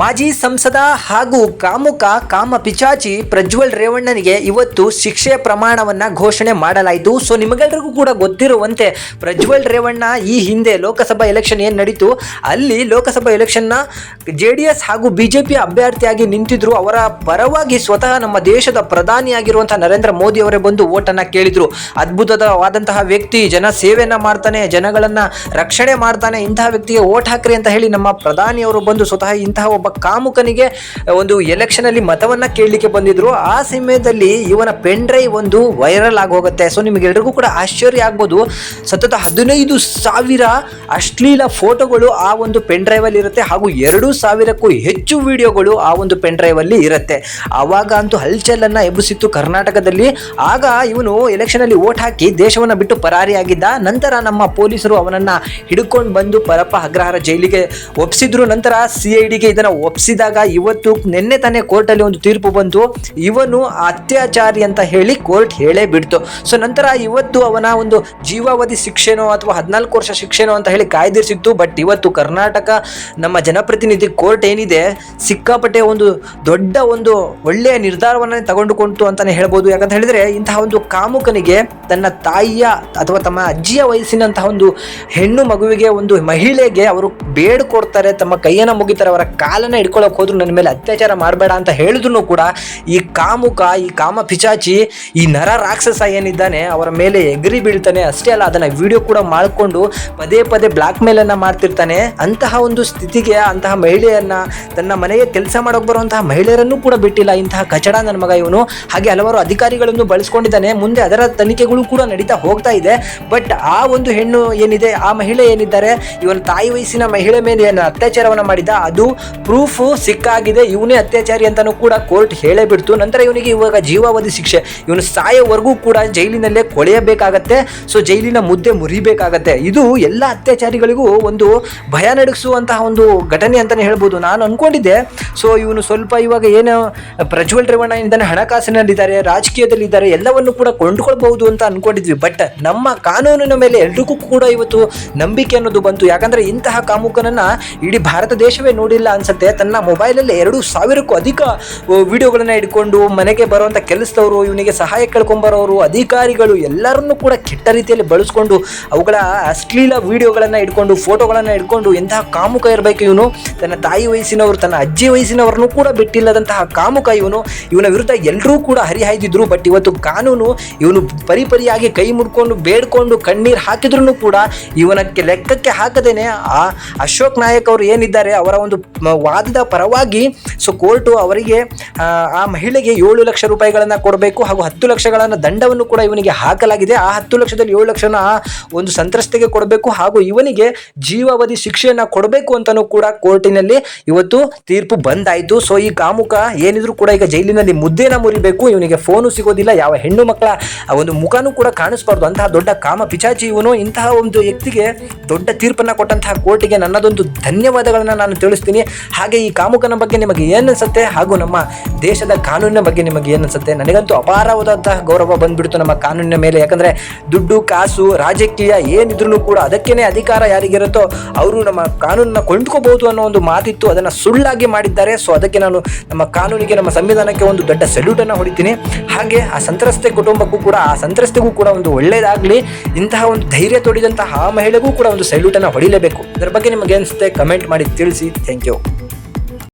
ಮಾಜಿ ಸಂಸದ ಹಾಗೂ ಕಾಮುಕ ಕಾಮ ಪಿಚಾಚಿ ಪ್ರಜ್ವಲ್ ರೇವಣ್ಣನಿಗೆ ಇವತ್ತು ಶಿಕ್ಷೆ ಪ್ರಮಾಣವನ್ನ ಘೋಷಣೆ ಮಾಡಲಾಯಿತು. ಸೊ ನಿಮಗೆಲ್ಲರಿಗೂ ಕೂಡ ಗೊತ್ತಿರುವಂತೆ ಪ್ರಜ್ವಲ್ ರೇವಣ್ಣ ಈ ಹಿಂದೆ ಲೋಕಸಭಾ ಎಲೆಕ್ಷನ್ ಏನು ನಡೀತು? ಅಲ್ಲಿ ಲೋಕಸಭಾ ಎಲೆಕ್ಷನ್ನ ಜೆ ಡಿ ಎಸ್ ಹಾಗೂ ಬಿಜೆಪಿ ಅಭ್ಯರ್ಥಿಯಾಗಿ ನಿಂತಿದ್ರು. ಅವರ ಪರವಾಗಿ ಸ್ವತಃ ನಮ್ಮ ದೇಶದ ಪ್ರಧಾನಿಯಾಗಿರುವಂಥ ನರೇಂದ್ರ ಮೋದಿ ಅವರೇ ಬಂದು ಓಟನ್ನು ಕೇಳಿದ್ರು. ಅದ್ಭುತವಾದಂತಹ ವ್ಯಕ್ತಿ, ಜನ ಸೇವೆಯನ್ನು ಮಾಡ್ತಾನೆ, ಜನಗಳನ್ನು ರಕ್ಷಣೆ ಮಾಡ್ತಾನೆ, ಇಂತಹ ವ್ಯಕ್ತಿಗೆ ಓಟ್ ಹಾಕ್ರಿ ಅಂತ ಹೇಳಿ ನಮ್ಮ ಪ್ರಧಾನಿಯವರು ಬಂದು ಸ್ವತಃ ಇಂತಹ ಕಾಮುಕನಿಗೆ ಒಂದು ಎಲೆಕ್ಷನ್ ಅಲ್ಲಿ ಮತವನ್ನ ಕೇಳಲಿಕ್ಕೆ ಬಂದಿದ್ರು. ಆ ಸಮಯದಲ್ಲಿ ಇವನ ಪೆನ್ ಡ್ರೈವ್ ಒಂದು ವೈರಲ್ ಆಗಿ ಹೋಗುತ್ತೆ. ಸೊ ನಿಮಗೆಲ್ರಿಗೂ ಕೂಡ ಆಶ್ಚರ್ಯ ಆಗ್ಬೋದು. ಸತತ ಹದಿನೈದು ಸಾವಿರ ಅಶ್ಲೀಲ ಫೋಟೋಗಳು ಆ ಒಂದು ಪೆನ್ ಡ್ರೈವ್ ಅಲ್ಲಿ ಇರುತ್ತೆ. ಹಾಗೂ ಎರಡು ಸಾವಿರಕ್ಕೂ ಹೆಚ್ಚು ವಿಡಿಯೋಗಳು ಆ ಒಂದು ಪೆನ್ ಡ್ರೈವ್ ಅಲ್ಲಿ ಇರುತ್ತೆ. ಆವಾಗ ಅಂತೂ ಹಲ್ಚಲನ್ನ ಎಬ್ಬಿಸಿತ್ತು ಕರ್ನಾಟಕದಲ್ಲಿ. ಆಗ ಇವನು ಎಲೆಕ್ಷನ್ ಅಲ್ಲಿ ಓಟ್ ಹಾಕಿ ದೇಶವನ್ನ ಬಿಟ್ಟು ಪರಾರಿಯಾಗಿದ್ದ ನಂತರ ನಮ್ಮ ಪೊಲೀಸರು ಅವನನ್ನ ಹಿಡ್ಕೊಂಡು ಬಂದು ಪರಪ್ಪ ಅಗ್ರಹಾರ ಜೈಲಿಗೆ ಒಪ್ಪಿಸಿದ್ರು ನಂತರ ಸಿ ಐ ಒಪ್ಪಿಸಿದಾಗ ಇವತ್ತು ನಿನ್ನೆ ತಾನೇ ಕೋರ್ಟಲ್ಲಿ ಒಂದು ತೀರ್ಪು ಬಂತು ಇವನು ಅತ್ಯಾಚಾರಿ ಅಂತ ಹೇಳಿ ಕೋರ್ಟ್ ಹೇಳೇ ಬಿಡ್ತು. ಸೊ ನಂತರ ಇವತ್ತು ಅವನ ಒಂದು ಜೀವಾವಧಿ ಶಿಕ್ಷೆನೋ ಅಥವಾ ಹದಿನಾಲ್ಕು ವರ್ಷ ಶಿಕ್ಷೆನೋ ಅಂತ ಹೇಳಿ ಕಾಯ್ದಿರಿಸಿತ್ತು ಬಟ್ ಇವತ್ತು ಕರ್ನಾಟಕ ನಮ್ಮ ಜನಪ್ರತಿನಿಧಿ ಕೋರ್ಟ್ ಏನಿದೆ, ಸಿಕ್ಕಾಪಟ್ಟೆ ಒಂದು ದೊಡ್ಡ ಒಂದು ಒಳ್ಳೆಯ ನಿರ್ಧಾರವನ್ನೇ ತಗೊಂಡುಕೊಂತು ಅಂತಾನೆ ಹೇಳ್ಬೋದು. ಯಾಕಂತ ಹೇಳಿದ್ರೆ ಇಂತಹ ಒಂದು ಕಾಮುಕನಿಗೆ ತನ್ನ ತಾಯಿಯ ಅಥವಾ ತಮ್ಮ ಅಜ್ಜಿಯ ವಯಸ್ಸಿನಂತಹ ಒಂದು ಹೆಣ್ಣು ಮಗುವಿಗೆ ಒಂದು ಮಹಿಳೆಗೆ ಅವರು ಬೇಡ್ಕೊಡ್ತಾರೆ. ತಮ್ಮ ಕೈಯನ್ನ ಮುಗಿತಾರೆ. ಅವರ ಕಾಲನ್ನ ಹಿಡ್ಕೊಳಕ್ ಹೋದ್ರು ನನ್ನ ಮೇಲೆ ಅತ್ಯಾಚಾರ ಮಾಡಬೇಡ ಅಂತ ಹೇಳಿದ್ರು ಕೂಡ ಈ ಕಾಮುಕ, ಈ ಕಾಮ ಪಿಚಾಚಿ ಈ ನರ ರಾಕ್ಷಸ ಏನಿದ್ದಾನೆ ಅವರ ಮೇಲೆ ಎಗರಿ ಬೀಳ್ತಾನೆ. ಅಷ್ಟೇ ಅಲ್ಲ, ಅದನ್ನ ವಿಡಿಯೋ ಕೂಡ ಮಾಡಿಕೊಂಡು ಪದೇ ಪದೇ ಬ್ಲಾಕ್ ಮೇಲ್ ಅನ್ನ ಮಾಡ್ತಿರ್ತಾನೆ. ಅಂತಹ ಒಂದು ಸ್ಥಿತಿಗೆ ಅಂತಹ ಮಹಿಳೆಯನ್ನ ತನ್ನ ಮನೆಗೆ ಕೆಲಸ ಮಾಡೋಕೆ ಬರುವಂತಹ ಮಹಿಳೆಯರನ್ನು ಕೂಡ ಬಿಟ್ಟಿಲ್ಲ ಇಂತಹ ಕಚಡ ನನ್ನ ಮಗ ಇವನು. ಹಾಗೆ ಹಲವಾರು ಅಧಿಕಾರಿಗಳನ್ನು ಬಳಸ್ಕೊಂಡಿದ್ದಾನೆ. ಮುಂದೆ ಅದರ ತನಿಖೆಗಳು ಕೂಡ ನಡೀತಾ ಹೋಗ್ತಾ ಇದೆ. ಬಟ್ ಆ ಒಂದು ಹೆಣ್ಣು ಏನಿದೆ, ಆ ಮಹಿಳೆ ಏನಿದ್ದಾರೆ, ಇವನ ತಾಯಿ ವಯಸ್ಸಿನ ಮಹಿಳೆ ಮೇಲೆ ಅತ್ಯಾಚಾರವನ್ನ ಮಾಡಿದ, ಅದು ಪ್ರೂಫ್ ಸಿಕ್ಕಾಗಿದೆ. ಇವನೇ ಅತ್ಯಾಚಾರಿ ಅಂತಾನೂ ಕೂಡ ಕೋರ್ಟ್ ಹೇಳೇ ಬಿಡ್ತು ನಂತರ ಇವನಿಗೆ ಇವಾಗ ಜೀವಾವಧಿ ಶಿಕ್ಷೆ. ಇವನು ಸಾಯೋವರೆಗೂ ಕೂಡ ಜೈಲಿನಲ್ಲೇ ಕೊಳೆಯಬೇಕಾಗತ್ತೆ. ಸೊ, ಜೈಲಿನ ಮುದ್ದೆ ಮುರಿಬೇಕಾಗತ್ತೆ. ಇದು ಎಲ್ಲ ಅತ್ಯಾಚಾರಿಗಳಿಗೂ ಒಂದು ಭಯ ನಡೆಸುವಂತಹ ಒಂದು ಘಟನೆ ಅಂತಲೇ ಹೇಳ್ಬೋದು. ನಾನು ಅನ್ಕೊಂಡಿದ್ದೆ. ಸೊ, ಇವನು ಸ್ವಲ್ಪ ಇವಾಗ ಏನು ಪ್ರಜ್ವಲ್ ರೇವಣ್ಣ ಇಂದಾನೆ ಹಣಕಾಸಿನಲ್ಲಿದ್ದಾರೆ, ರಾಜಕೀಯದಲ್ಲಿದ್ದಾರೆ, ಎಲ್ಲವನ್ನು ಕೂಡ ಕೊಂಡ್ಕೊಳ್ಬಹುದು ಅಂತ ಅನ್ಕೊಂಡಿದ್ವಿ. ಬಟ್ ನಮ್ಮ ಕಾನೂನಿನ ಮೇಲೆ ಎಲ್ರಿಗೂ ಕೂಡ ಇವತ್ತು ನಂಬಿಕೆ ಅನ್ನೋದು ಬಂತು. ಯಾಕಂದ್ರೆ ಇಂತಹ ಕಾಮುಕನನ್ನ ಇಡೀ ಭಾರತ ದೇಶವೇ ನೋಡಿಲ್ಲ ಅನ್ಸುತ್ತೆ. ತನ್ನ ಮೊಬೈಲಲ್ಲಿ ಎರಡು ಸಾವಿರಕ್ಕೂ ಅಧಿಕ ವಿಡಿಯೋಗಳನ್ನ ಇಟ್ಕೊಂಡು ಮನೆಗೆ ಬರುವಂತ ಕೆಲಸದವರು, ಇವನಿಗೆ ಸಹಾಯ ಕೇಳ್ಕೊಂಬರೋರು, ಅಧಿಕಾರಿಗಳು ಎಲ್ಲರನ್ನೂ ಕೂಡ ಕೆಟ್ಟ ರೀತಿಯಲ್ಲಿ ಬಳಸ್ಕೊಂಡು ಅವುಗಳ ಅಶ್ಲೀಲ ವಿಡಿಯೋಗಳನ್ನ ಇಟ್ಕೊಂಡು, ಫೋಟೋಗಳನ್ನ ಇಟ್ಕೊಂಡು ಎಂತಹ ಕಾಮುಕ ಇರಬೇಕು ಇವನು. ತನ್ನ ತಾಯಿ ವಯಸ್ಸಿನವರು, ತನ್ನ ಅಜ್ಜಿ ವಯಸ್ಸಿನವರನ್ನು ಕೂಡ ಬಿಟ್ಟಿಲ್ಲದಂತಹ ಕಾಮುಕ ಇವನು. ಇವನ ವಿರುದ್ಧ ಎಲ್ಲರೂ ಕೂಡ ಹರಿಹಾಯ್ದಿದ್ರು, ಬಟ್ ಇವತ್ತು ಕಾನೂನು ಇವನು ಪರಿಪರಿಯಾಗಿ ಕೈ ಮುಡ್ಕೊಂಡು, ಬೇಡ್ಕೊಂಡು ಕಣ್ಣೀರು ಹಾಕಿದ್ರು ಕೂಡ ಇವನಕ್ಕೆ ಲೆಕ್ಕಕ್ಕೆ ಹಾಕದೇನೆ ಆ ಅಶೋಕ್ ನಾಯಕ್ ಅವರು ಏನಿದ್ದಾರೆ, ಅವರ ಒಂದು ವಾದದ ಪರವಾಗಿ ಸೊ ಕೋರ್ಟು ಅವರಿಗೆ ಆ, ಮಹಿಳೆಗೆ ಏಳು ಲಕ್ಷ ರೂಪಾಯಿಗಳನ್ನು ಕೊಡಬೇಕು ಹಾಗೂ ಹತ್ತು ಲಕ್ಷಗಳನ್ನು ದಂಡವನ್ನು ಕೂಡ ಇವನಿಗೆ ಹಾಕಲಾಗಿದೆ. ಆ ಹತ್ತು ಲಕ್ಷದಲ್ಲಿ ಏಳು ಲಕ್ಷನ ಆ ಒಂದು ಸಂತ್ರಸ್ತೆಗೆ ಕೊಡಬೇಕು ಹಾಗೂ ಇವನಿಗೆ ಜೀವಾವಧಿ ಶಿಕ್ಷೆಯನ್ನು ಕೊಡಬೇಕು ಅಂತಲೂ ಕೂಡ ಕೋರ್ಟಿನಲ್ಲಿ ಇವತ್ತು ತೀರ್ಪು ಬಂದಾಯಿತು. ಸೊ ಈ ಕಾಮುಕ ಏನಿದ್ರು ಕೂಡ ಈಗ ಜೈಲಿನಲ್ಲಿ ಮುದ್ದೆನ ಮುರಿಬೇಕು ಇವನಿಗೆ ಫೋನು ಸಿಗೋದಿಲ್ಲ ಯಾವ ಹೆಣ್ಣು ಮಕ್ಕಳ ಒಂದು ಮುಖನೂ ಕೂಡ ಕಾಣಿಸ್ಬಾರ್ದು. ಅಂತಹ ದೊಡ್ಡ ಕಾಮ ಪಿಚಾಚಿ ಇವನು ಇಂತಹ ಒಂದು ವ್ಯಕ್ತಿಗೆ ದೊಡ್ಡ ತೀರ್ಪನ್ನು ಕೊಟ್ಟಂತಹ ಕೋರ್ಟಿಗೆ ನನ್ನದೊಂದು ಧನ್ಯವಾದಗಳನ್ನು ನಾನು ತಿಳಿಸ್ತೀನಿ. ಹಾಗೆ ಈ ಕಾಮುಕನ ಬಗ್ಗೆ ನಿಮಗೆ ಏನು ಅನ್ಸುತ್ತೆ ಹಾಗೂ ನಮ್ಮ ದೇಶದ ಕಾನೂನಿನ ಬಗ್ಗೆ ನಿಮಗೆ ಏನನ್ಸುತ್ತೆ? ನನಗಂತೂ ಅಪಾರವಾದಂತಹ ಗೌರವ ಬಂದ್ಬಿಡ್ತು ನಮ್ಮ ಕಾನೂನಿನ ಮೇಲೆ. ಯಾಕಂದ್ರೆ ದುಡ್ಡು, ಕಾಸು, ರಾಜಕೀಯ ಏನಿದ್ರು ಕೂಡ ಅದಕ್ಕೇನೆ ಅಧಿಕಾರ ಯಾರಿಗಿರುತ್ತೋ ಅವರು ನಮ್ಮ ಕಾನೂನನ್ನ ಕೊಂಡ್ಕೋಬಹುದು ಅನ್ನೋ ಒಂದು ಮಾತಿತ್ತು. ಅದನ್ನು ಸುಳ್ಳಾಗಿ ಮಾಡಿದ್ದಾರೆ. ಸೊ ಅದಕ್ಕೆ ನಾನು ನಮ್ಮ ಕಾನೂನಿಗೆ, ನಮ್ಮ ಸಂವಿಧಾನಕ್ಕೆ ಒಂದು ದೊಡ್ಡ ಸೆಲ್ಯೂಟನ್ನು ಹೊಡಿತೀನಿ. ಹಾಗೆ ಆ ಸಂತ್ರಸ್ತೆ ಕುಟುಂಬಕ್ಕೂ ಕೂಡ, ಆ ಸಂತ್ರಸ್ತೆಗೂ ಕೂಡ ಒಂದು ಒಳ್ಳೆಯದಾಗಲಿ ಇಂತಹ ಒಂದು ಧೈರ್ಯ ತೊಡಿದಂತಹ ಆ ಮಹಿಳೆಗೂ ಕೂಡ ಒಂದು ಸೆಲ್ಯೂಟನ್ನು ಹೊಡಿಲೇಬೇಕು. ಇದರ ಬಗ್ಗೆ ನಿಮಗೆ ಅನಿಸುತ್ತೆ? ಕಮೆಂಟ್ ಮಾಡಿ ತಿಳಿಸಿ. Thank you